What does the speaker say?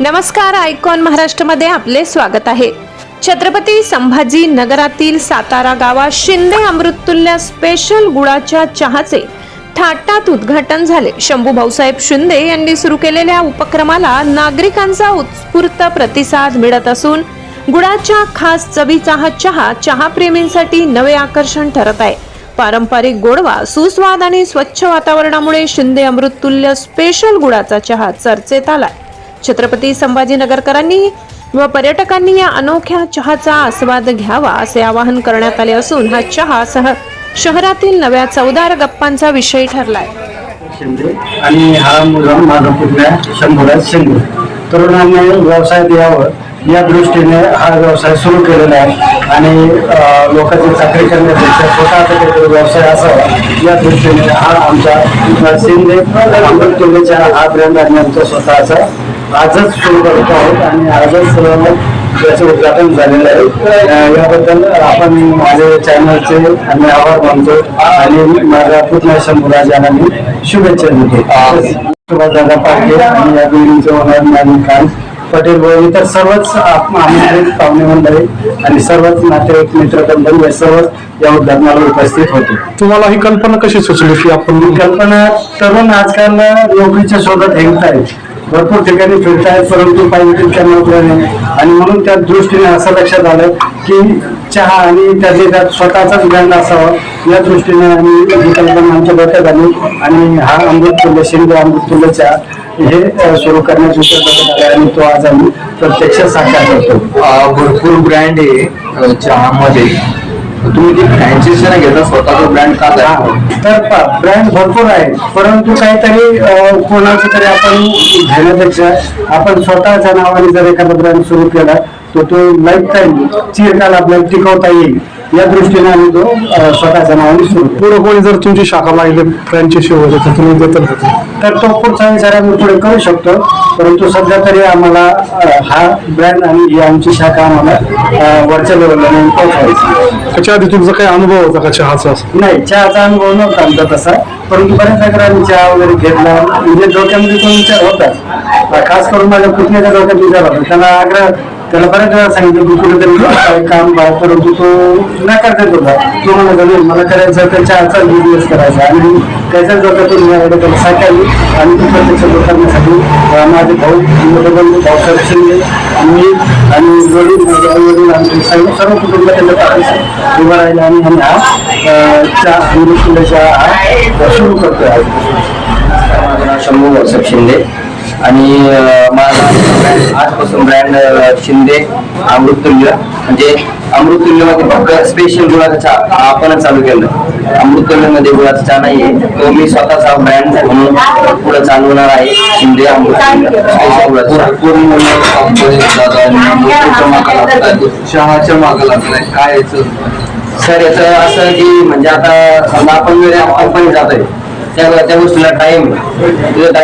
नमस्कार आयकॉन महाराष्ट्रमध्ये आपले स्वागत आहे. छत्रपती संभाजी नगरातील सातारा गावात शिंदे अमृततुल्य स्पेशल गुळाच्या चहाचे थाटात उद्घाटन झाले. शंभू भाऊसाहेब शिंदे यांनी सुरू केलेल्या उपक्रमाला नागरिकांचा उत्स्फूर्त प्रतिसाद मिळत असून गुळाच्या खास चवीचा हा चहा चहाप्रेमींसाठी नवे आकर्षण ठरत आहे. पारंपरिक गोडवा सुस्वाद आणि स्वच्छ वातावरणामुळे शिंदे अमृततुल्य स्पेशल गुळाचा चहा चर्चेत आलाय. छत्रपती संभाजीनगरकरांनी व पर्यटकांनी या अनोख्या चहाचा आस्वाद घ्यावा असे आवाहन करण्यात आले असून हा चहा सह शहरातील नव्या चौदार गप्पांचा विषय ठरलाय. आणि हा मुलगा माझा पुतण्या शंभूराज शिंदे. तरुणांनी व्यवसायात यावं या दृष्टीने हा व्यवसाय सुरू केलेला आहे. आणि लोकांची चाकरी करण्यापेक्षा स्वतःचा काहीतरी व्यवसाय असावा या दृष्टीने हा आमचा अं, शिंदे अमृततुल्यच्या हा ब्रँड आणि आमचा स्वतःचा. आजच सुरू करत आहोत आणि आजच अं, त्याचं उद्घाटन झालेलं आहे. याबद्दल आपण माझे चॅनलचे आम्ही आभार मानतो आणि माझ्या पुतण्या शंभूराज यांना मी शुभेच्छा देतो सुभाषदादा पाटील आणि या बिल्डिंगचे ओनर मॅडम खान पटेल व इतर सर्वच आमंत्रित पाहुणे मंडळी आणि सर्वच नातेवाईक मित्रबंधू हे सर्व या उद्घाटनाला उपस्थित होते. तुम्हाला ही कल्पना कशी सुचली की आपण कल्पना तरुण आजकाल नोकरीच्या शोधात हिंडत आहेत भरपूर ठिकाणी फिरत आहेत परंतु पाहिजे तितक्या नोकऱ्या नाही आणि म्हणून त्या दृष्टीने असं लक्षात आलं की चहा आणि त्याचे त्यात स्वतःचाच ब्रँड असावा. या दृष्टीने आम्ही ही कल्पना आमच्या डोक्यात आली आणि हा अमृततुल्य शिंदे अमृततुल्य चहा हे सुरू करण्याची विचार करण्यात आला आणि तो आज आम्ही प्रत्यक्ष साकार करतो. भरपूर ब्रँड आहे चहामध्ये. तुम्ही जे फ्रँचायसी घेता स्वतःचा ब्रँड का द्या तर ब्रँड भरपूर आहे. परंतु काहीतरी कोणाचं तरी आपण घेण्यापेक्षा आपण स्वतःच्या नावाने जर एखादा ब्रँड सुरू केला तर तो लाईफ टाईम चिरकाल आपल्याला टिकवता येईल. या दृष्टीने आम्ही तो स्वतःच्या नावाने सुरू पुढे कोणी जर तुमची शाखा लागली फ्रँचायसी वगैरे तर तुम्ही देता? तर तो पुढचा विचार आम्ही पुढे करू शकतो परंतु सध्या तरी आम्हाला हा ब्रँड आणि ही आमची शाखा आम्हाला वरच्या लेवलला नेऊन पोहोचवायची त्याच्या आधी तुमचा काही अनुभव होता का चहाचा? नाही चहाचा अनुभव नव्हता आमचा तसा परंतु बऱ्याच वेळा आम्ही चहा वगैरे घेतला. म्हणजे डोक्यामध्ये तो विचार होता खास करून माझ्या पुतण्याच्या डोक्यात विचार होता. त्याला आग्रह त्याला बऱ्याच वेळा सांगितलं की कुठेतरी काय काम बघ परंतु तो नकार देत होता. तो म्हणत होता, मला करायचं त्याच्या आजचा बिझनेस करायचा आणि त्याच्याच तो माझ्याकडे त्याला साकारली आणि तो प्रत्यक्ष करण्यासाठी माझे भाऊ मोठे बंधू भाऊसाहेब शिंदे मी आणि वडील माझे आई वडील आमचे सर्व सर्व कुटुंब त्याच्या पाठीशी उभं राहिलं आणि आम्ही हा अं, चहा अमृतुल्य सुरू करतोय. आज शंभू वत्सप शिंदे. आणि माझा आजपासून ब्रँड शिंदे अमृततुल्य म्हणजे अमृततुल्यमध्ये फक्त स्पेशल गुळाचा चहा हा आपणच चालू केलं. अमृततुल्यमध्ये गुळाचा चहा नाहीये. तो मी स्वतःचा ब्रँड म्हणून पुढे चालवणार आहे शिंदे स्पेशल गुळाचा चहाच्या मागं लागलाय. काय याचं? सर याचं असं की म्हणजे आता समजा आपण कंपनी जातोय त्या त्या गोष्टीला टाइम